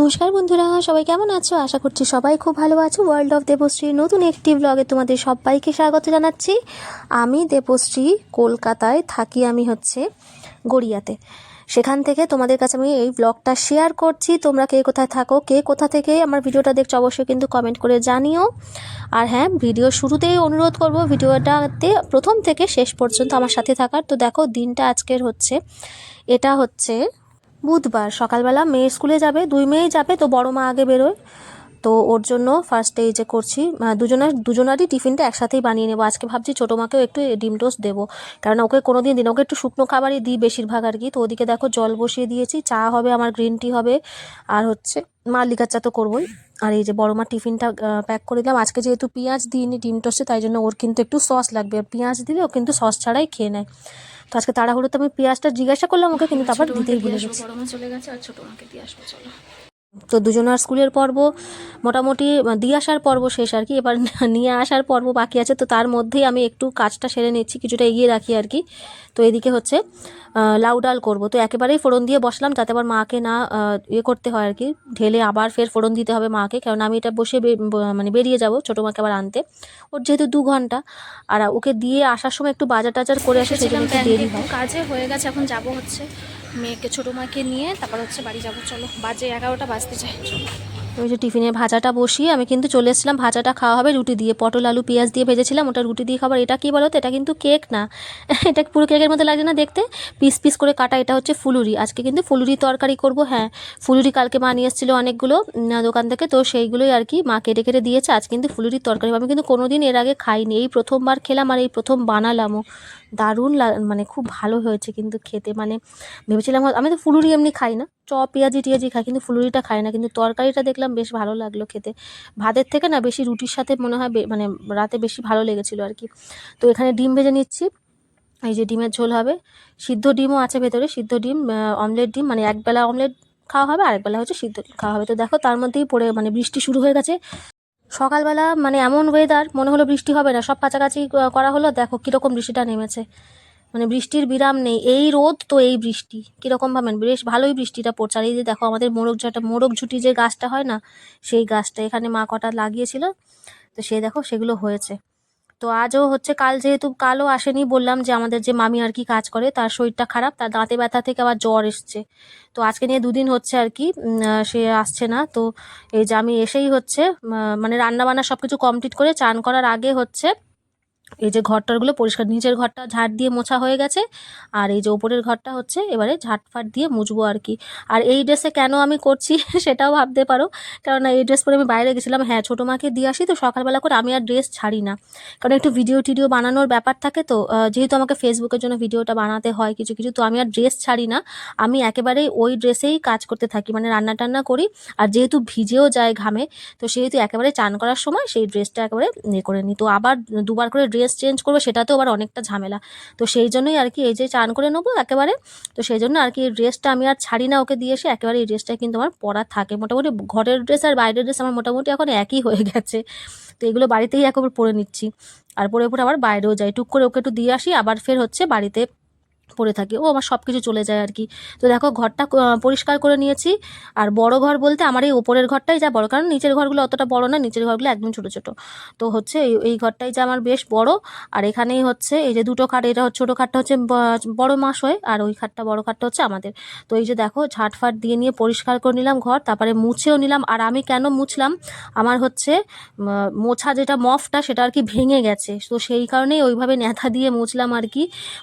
নমস্কার বন্ধুরা, সবাই কেমন আছো? আশা করছি সবাই খুব ভালো আছো। ওয়ার্ল্ড অফ দেবশ্রীর নতুন একটি ব্লগে তোমাদের সবাইকে স্বাগত জানাচ্ছি। আমি দেবশ্রী, কলকাতায় থাকি আমি হচ্ছে গড়িয়াতে। সেখান থেকে তোমাদের কাছে আমি এই ব্লগটা শেয়ার করছি। তোমরা কে কোথায় থাকো, কে কোথা থেকে আমার ভিডিওটা দেখছ অবশ্যই কিন্তু কমেন্ট করে জানিও। আর হ্যাঁ ভিডিও শুরুতেই অনুরোধ করব, ভিডিওটাতে প্রথম থেকে শেষ পর্যন্ত আমার সাথে থাকার। তো দেখো, দিনটা আজকের হচ্ছে, এটা হচ্ছে বুধবার সকালবেলা মেয়ে স্কুলে যাবে, দুই মেয়েই যাবে, তো বড় মা আগে বেরোয়। তো ওর জন্য ফার্স্টে এই যে করছি দুজনের দুজনারই টিফিনটা একসাথেই বানিয়ে নেব। আজকে ভাবছি ছোটো মাকেও একটু ডিম টোস্ট দেবো। কারণ ওকে কোনো দিন দিন ওকে একটু শুকনো খাবারই দিই বেশিরভাগ আর কি। তো ওদিকে দেখো জল বসিয়ে দিয়েছি, চা হবে, আমার গ্রিন টি হবে, আর হচ্ছে মা লিকার চা তো করবোই। আর এই যে বড় মা টিফিনটা প্যাক করে দিলাম। আজকে যেহেতু পেঁয়াজ দিইনি ডিম টোস্টে, তাই জন্য ওর কিন্তু একটু সস লাগবে। আর পেঁয়াজ দিলে ও কিন্তু সস ছাড়াই খেয়ে নেয়। তো আজকে তাড়াহুড়োতে আমি পেঁয়াজটা জিজ্ঞাসা করলাম ওকে কিন্তু তারপর দিতেই ভুলে গেছি। চলে গেছে আর ছোট মাকে দিয়ে আসব চলো। তো দুজনার স্কুলের পর্ব মোটামুটি দিয়ে আসার পর্ব শেষ আর কি। এবার নিয়ে আসার পর্ব বাকি আছে তো তার মধ্যেই আমি একটু কাজটা সেরে নিচ্ছি কিছুটা এগিয়ে রাখি আর কি। তো এদিকে হচ্ছে লাউ ডাল করব। তো একেবারেই ফোড়ন দিয়ে বসলাম যাতে আবার মাকে না ইয়ে করতে হয় আর কি। ঢেলে আবার ফের ফোড়ন দিতে হবে মাকে কারণ আমি এটা বসে মানে বেরিয়ে যাব ছোটো মাকে আবার আনতে। ওর যেহেতু দু ঘণ্টা আর ওকে দিয়ে আসার সময় একটু বাজার টাজার করে আসে এসেছিলাম দেরি হয়। কাজে হয়ে গেছে এখন যাব হচ্ছে। মেয়েকে ছোটো মাকে নিয়ে তারপর হচ্ছে বাড়ি যাব। চলো বাজে এগারোটা বাজতে চাই ওই যে টিফিনে ভাজাটা বসিয়ে আমি কিন্তু চলে এসেছিলাম, ভাজাটা খাওয়া হবে, রুটি দিয়ে, পটল, আলু, পেঁয়াজ দিয়ে ভেজেছিলাম, ওটা রুটি দিয়ে খাবার, এটা কি বলো তো এটা কিন্তু কেক না। এটা পুরো কেকের মতো লাগছে না দেখতে? পিস পিস করে কাটা, এটা হচ্ছে ফুলুরি। আজকে কিন্তু ফুলুরি তরকারি করব হ্যাঁ। ফুলুরি কালকে মা নিয়ে এসেছিল অনেকগুলো দোকান থেকে, তো সেইগুলোই আর কি মা কেটে কেটে দিয়েছে। আজ কিন্তু ফুলুরির তরকারি আমি কিন্তু কোনোদিন এর আগে খাইনি। এই প্রথমবার খেলাম আর এই প্রথম বানালামও দারুণ মানে খুব ভালো হয়েছে কিন্তু খেতে। মানে ভেবেছিলাম আমি তো ফুলুরি এমনি খাই না। চ পেঁয়াজি, টিয়াজি খাই, কিন্তু ফুলুরিটা খাই না। কিন্তু তরকারিটা দেখলাম বেশ ভালো লাগল খেতে। ভাতের থেকে না বেশি রুটির সাথে মনে হয় মানে রাতে বেশি ভালো লেগেছিলো আর কি। তো এখানে ডিম ভেজে নিচ্ছি। এই যে ডিমের ঝোল হবে। সিদ্ধ ডিমও আছে ভেতরে, সিদ্ধ ডিম অমলেট ডিম মানে একবেলা অমলেট খাওয়া হবে, আরেকবেলা হচ্ছে সিদ্ধ ডিম খাওয়া হবে। তো দেখো তার মধ্যেই পড়ে মানে বৃষ্টি শুরু হয়ে গেছে। সকালবেলা মানে এমন ওয়েদার মনে হলো বৃষ্টি হবে না, সব কাছাকাছি করা হলো, দেখো কীরকম বৃষ্টিটা নেমেছে। মানে বৃষ্টির বিরাম নেই। এই রোদ তো এই বৃষ্টি। কীরকম ভাবেন? বেশ ভালোই বৃষ্টিটা পড়ছে। আর এই যে দেখো, আমাদের মোরগ ঝাঁটা মোরগ ঝুটি যে গাছটা হয় না, সেই গাছটা এখানে মা কটা লাগিয়েছিল। তো সে দেখো, সেগুলো হয়েছে। তো আজও হচ্ছে কাল যেহেতু, কালও আসেনি বললাম যে আমাদের যে মামি আর কি কাজ করে, তার শরীরটা খারাপ, তার দাঁতে ব্যথা থেকে আবার জ্বর এসছে। তো আজকে নিয়ে দুদিন হচ্ছে আর কি সে আসছে না। তো এই যে আমি এসেই হচ্ছে মানে রান্না বান্না সব কিছু কমপ্লিট করে চান করার আগে হচ্ছে এই যে ঘরটারগুলো পরিষ্কার, নিচের ঘরটা ঝাড় দিয়ে মোছা হয়ে গেছে, আর এই যে ওপরের ঘরটা হচ্ছে এবারে ঝাটফাট দিয়ে মুছবো আর কি। আর এই ড্রেসে কেন আমি করছি সেটাও ভাবতে পারো কারণ এই ড্রেস পরে আমি বাইরে গেছিলাম হ্যাঁ ছোটো মাকে দিয়ে আসি তো সকালবেলা করে আমি আর ড্রেস ছাড়ি না। কারণ একটু ভিডিও টিডিও বানানোর ব্যাপার থাকে তো যেহেতু আমাকে ফেসবুকের জন্য ভিডিওটা বানাতে হয় কিছু কিছু, তো আমি আর ড্রেস ছাড়ি না। আমি একেবারেই ওই ড্রেসেই কাজ করতে থাকি মানে রান্না টান্না করি, আর যেহেতু ভিজেও যায় ঘামে, তো সেহেতু একেবারে চান করার সময় সেই ড্রেসটা একেবারে ইয়ে করে নিই। তো আবার দুবার করে ড্রেস চেঞ্জ করব, সেটাতেও আবার অনেকটা ঝামেলা। তো সেই জন্যই আর কি এই যে চান করে নেব একেবারে। তো সেই জন্য আর কি এই ড্রেসটা আমি আর ছাড়ি না ওকে দিয়ে এসে একেবারে এই ড্রেসটা কিন্তু আমার পরা থাকে। মোটামুটি ঘরের ড্রেস আর বাইরের ড্রেস আমার মোটামুটি এখন একই হয়ে গেছে। তো এগুলো বাড়িতেই একবার পরে নিচ্ছি। আর পরে পরে আবার বাইরেও যাই। টুক করে ওকে একটু দিয়ে আসি, আবার ফের হচ্ছে বাড়িতে পড়ে থাকি। ও আমার সব কিছু চলে যায় আর কি তো দেখো ঘরটা পরিষ্কার করে নিয়েছি। আর বড় ঘর বলতে আমার এই ওপরের ঘরটাই যা বড়, কারণ নিচের ঘরগুলো অতটা বড় না, নিচের ঘরগুলো একদম ছোট ছোট। তো হচ্ছে এই ঘরটাই যা আমার বেশ বড়। আর এখানেই হচ্ছে এই যে দুটো খাট, এটা ছোটো খাটটা হচ্ছে বড় মাস হয়, আর ওই খাটটা বড় খাটটা হচ্ছে আমাদের। তো এই যে দেখো ঝাটফাট দিয়ে নিয়ে পরিষ্কার করে নিলাম ঘর, তারপরে মুছেও নিলাম। আর আমি কেন মুছলাম? আমার হচ্ছে মোছা যেটা মফটা সেটা আর কি ভেঙে গেছে। তো সেই কারণেই ওইভাবে ন্যাথা দিয়ে মুছলাম আর কি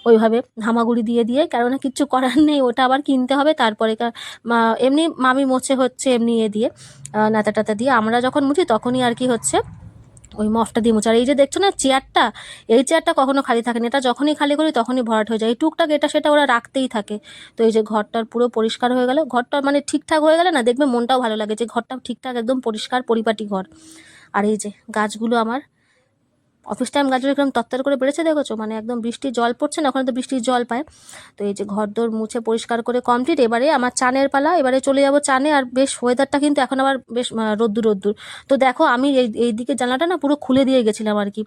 ওইভাবে হামাগুড়ি দিয়ে দিয়ে কারণ কিচ্ছু করার নেই, ওটা আবার কিনতে হবে, তারপরে এমনি মামি মোছে হচ্ছে এমনি এ দিয়ে নাতা টাতা দিয়ে, আমরা যখন মুছি তখনই আর কি হচ্ছে, ওই মফটা দিয়ে মুছে। আর এই যে দেখছ না চেয়ারটা, এই চেয়ারটা কখনো খালি থাকে না, এটা যখনই খালি করি তখনই ভরাট হয়ে যায়। এই টুকটাক এটা সেটা ওরা রাখতেই থাকে। তো এই যে ঘরটার পুরো পরিষ্কার হয়ে গেল ঘরটা মানে ঠিকঠাক হয়ে গেলে না দেখবে মনটাও ভালো লাগে যে ঘরটা ঠিকঠাক একদম পরিষ্কার পরিপাটি ঘর। আর এই যে গাছগুলো আমার অফিস টাইম গাছগুলো এরকম তত্তর করে বেড়েছে দেখেছ? মানে একদম বৃষ্টির জল পড়ছে না ওখানে তো বৃষ্টির জল পায়। তো এই যে ঘর দোর মুছে পরিষ্কার করে কমপ্লিট এবারে আমার চানের পালা, এবারে চলে যাব চানে, আর বেশ ওয়েদারটা কিন্তু এখন আবার বেশ রোদ্দুর রোদ্দুর। তো দেখো, আমি এই এই দিকে জানলাটা না পুরো খুলে দিয়ে গেছিলাম আর কি।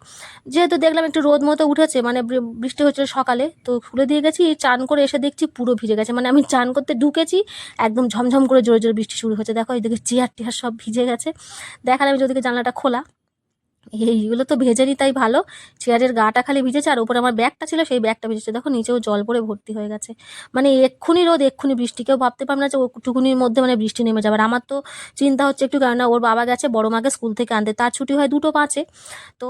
যেহেতু দেখলাম একটু রোদ মতো উঠেছে মানে বৃষ্টি হচ্ছিল সকালে, তো খুলে দিয়ে গেছি চান করে এসে দেখছি পুরো ভিজে গেছে। মানে আমি চান করতে ঢুকেছি, একদম ঝমঝম করে জোরে জোরে বৃষ্টি শুরু হচ্ছে দেখো এইদিকে চেয়ার টেয়ার সব ভিজে গেছে। দেখালাম যে ওদিকে জানলাটা খোলা। এইগুলো তো ভেজেনি তাই ভালো। চেয়ারের গাটা খালি ভিজেছে আর উপরে আমার ব্যাগটা ছিল, সেই ব্যাগটা ভিজেছে। দেখো, নিচেও জল পড়ে ভর্তি হয়ে গেছে। মানে এক্ষুনি রোদ, এক্ষুনি বৃষ্টি। কেউ ভাবতে পারবে না যে ওটুকুনির মধ্যে মানে বৃষ্টি নেমে যাবে। আর আমার তো চিন্তা হচ্ছে একটু কেননা, ওর বাবা গেছে, বড় মাকে স্কুল থেকে আনতে। তার ছুটি হয় দুটো পাঁচে। তো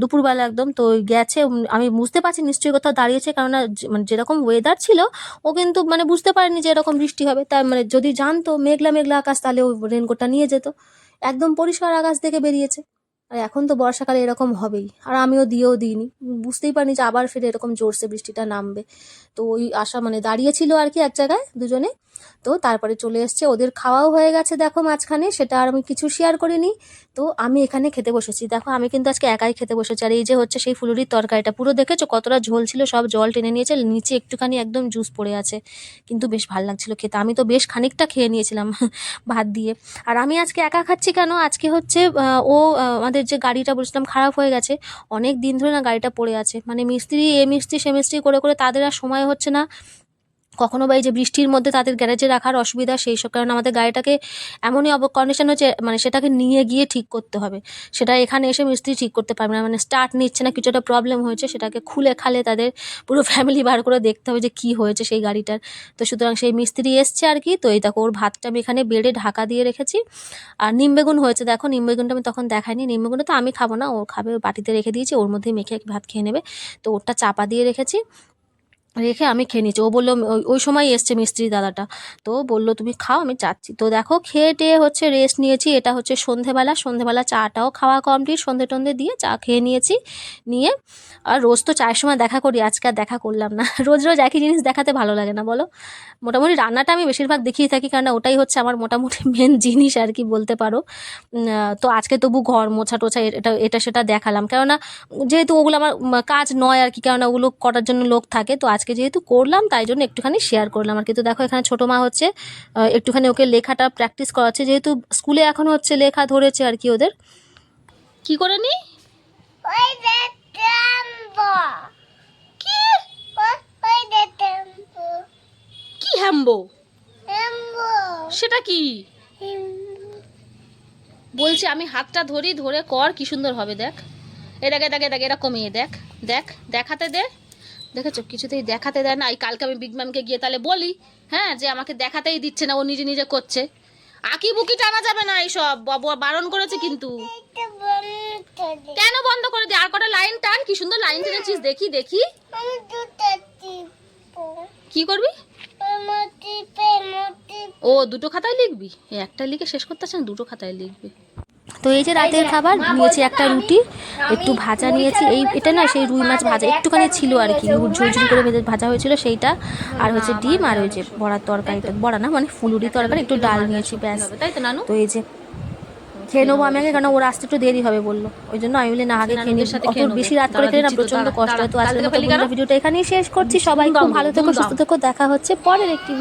দুপুরবেলা একদম, তো গেছে। আমি বুঝতে পারছি নিশ্চয়ই কোথাও দাঁড়িয়েছে, কেননা মানে যেরকম ওয়েদার ছিল, ও কিন্তু মানে বুঝতে পারেনি যে এরকম বৃষ্টি হবে। তাই মানে যদি জানতো, মেঘলা মেঘলা আকাশ, তাহলে ওই রেনকোটটা নিয়ে যেত। একদম পরিষ্কার আকাশ থেকে বেরিয়েছে। আর এখন তো বর্ষাকালে এরকম হবেই। আর আমিও দিয়েও দিইনি। বুঝতেই পারিনি যে আবার ফিরে এরকম জোরসে বৃষ্টিটা নামবে। তো ওই আশা মানে দাঁড়িয়েছিল আর কি এক জায়গায় দুজনে। তো তারপরে চলে এসছে। ওদের খাওয়াও হয়ে গেছে দেখো মাঝখানে। সেটা আর আমি কিছু শেয়ার করিনি। তো আমি এখানে খেতে বসেছি। দেখো, আমি কিন্তু আজকে একাই খেতে বসেছি। আর এই যে হচ্ছে সেই ফুলুরির তরকারিটা, পুরো দেখেছ কতটা ঝোল ছিল? সব জল টেনে নিয়েছে, নিচে একটুখানি একদম জুস পড়ে আছে। কিন্তু বেশ ভালো লাগছিল খেতে। আমি তো বেশ খানিকটা খেয়ে নিয়েছিলাম ভাত দিয়ে। আর আমি আজকে একা খাচ্ছি কেন? আজকে হচ্ছে ও আমাদের যে গাড়িটা বলছিলাম খারাপ হয়ে গেছে। অনেক দিন ধরে না গাড়িটা পড়ে আছে। মানে মিস্ত্রি, এ মিস্ত্রি, সে মিস্ত্রি করে করে তাদের আর সময় হচ্ছে না। কখনো বা এই যে বৃষ্টির মধ্যে তাদের গ্যারেজে রাখার অসুবিধা, সেই সব কারণে আমাদের গাড়িটাকে এমনই অব কন্ডিশন হচ্ছে মানে সেটাকে নিয়ে গিয়ে ঠিক করতে হবে। সেটা এখানে এসে মিস্ত্রি ঠিক করতে পারবে না মানে স্টার্ট নিচ্ছে না, কিছু একটা প্রবলেম হয়েছে, সেটাকে খুলে খালে তাদের পুরো ফ্যামিলি বার করে দেখতে হবে যে কি হয়েছে সেই গাড়িটার। তো সুতরাং সেই মিস্ত্রি এসছে আর কি, তো এই দেখো ওর ভাতটা আমি এখানে বেড়ে ঢাকা দিয়ে রেখেছি। আর নিম বেগুন হয়েছে, দেখো নিম বেগুনটা আমি তখন দেখাইনি, নিম বেগুনটা তো আমি খাব না, ও খাবে বাটিতে রেখে দিয়েছি, ওর মধ্যে মেখে ভাত খেয়ে নেবে। তো ওরটা চাপা দিয়ে রেখেছি। রেখে আমি খেয়ে নিচ্ছি ও বলল, ওই- সময় এসছে মিস্ত্রি দাদাটা। তো বলল, তুমি খাও, আমি যাচ্ছি। তো দেখো, খেয়ে টেয়ে হচ্ছে রেস্ট নিয়েছি। এটা হচ্ছে সন্ধেবেলা। সন্ধেবেলা চাটাও খাওয়া কমপ্লিট সন্ধে টন্ধে দিয়ে চা খেয়ে নিয়েছি, নিয়ে। আর রোজ তো চায়ের সময় দেখা করি, আজকে আর দেখা করলাম না। রোজ রোজ একই জিনিস দেখাতে ভালো লাগে না, বলো? মোটামুটি রান্নাটা আমি বেশিরভাগ দেখিয়ে থাকি কারণ ওটাই হচ্ছে আমার মোটামুটি মেন জিনিস আর কি বলতে পারো। তো আজকে তবু ঘর মোছা টোছা এটা এটা সেটা দেখালাম। কেননা যেহেতু ওগুলো আমার কাজ নয় আর কি, কেননা ওগুলো করার জন্য লোক থাকে, তো আজকে যেহেতু করলাম তাই জন্য একটুখানি শেয়ার করলাম। আর কিন্তু দেখো এখানে ছোটো মা হচ্ছে একটুখানি ওকে লেখাটা প্র্যাকটিস করাচ্ছে। যেহেতু স্কুলে এখন হচ্ছে লেখা ধরেছে আর কি ওদের। কি করে নি? কি? হ্যাম্বো সেটা কি? বলছি আমি হাতটা ধরি ধরে কর কি সুন্দর হবে দেখ। এ দেখ এ দেখ দেখ দেখ দেখাতে দে। দেখেছ? কিছুতেই দেখাতে দেয় না। এই কালকে আমি বিগ ম্যামকে গিয়ে তাহলে বলি হ্যাঁ যে আমাকে দেখাতেই দিচ্ছে না, ও নিজে নিজে করছে। আকি বুকি টানা যাবে না এইসব। বারণ করেছে কিন্তু। কেন বন্ধ করে দে? আর কটা লাইন টান? কি সুন্দর লাইন টেনেছিস। দেখি দেখি। কি করবি? ও, দুটো খাতায় লিখবি? একটা লিখে শেষ করতে না, দুটো খাতায় লিখবি। তো এই যে রাতের খাবার নিয়েছি একটা রুটি একটু ভাজা নিয়েছি। এই এটা না সেই রুই মাছ ভাজা একটুখানি ছিল আর কি ঝুল ঝুল করে ভেজে ভাজা হয়েছিল সেইটা। আর হচ্ছে ডিম আর ওই যে বড়ার তরকারিটা বড়া না মানে ফুলুরি তরকারি একটু ডাল নিয়েছি ব্যাস। তাই তো নানু? তো এই যে খেয়ে নেব আমি আগে কারণ ওর আসতে একটু দেরি হবে বলল। ওই জন্য আমি বলি না আগে খেয়ে নিই অত বেশি রাত করে খেলে না প্রচণ্ড কষ্ট। হয় তো বন্ধুরা ভিডিওটা এখানেই শেষ করছি। সবাই খুব ভালো থেকো সুস্থ থেকো দেখা হচ্ছে পরের একটি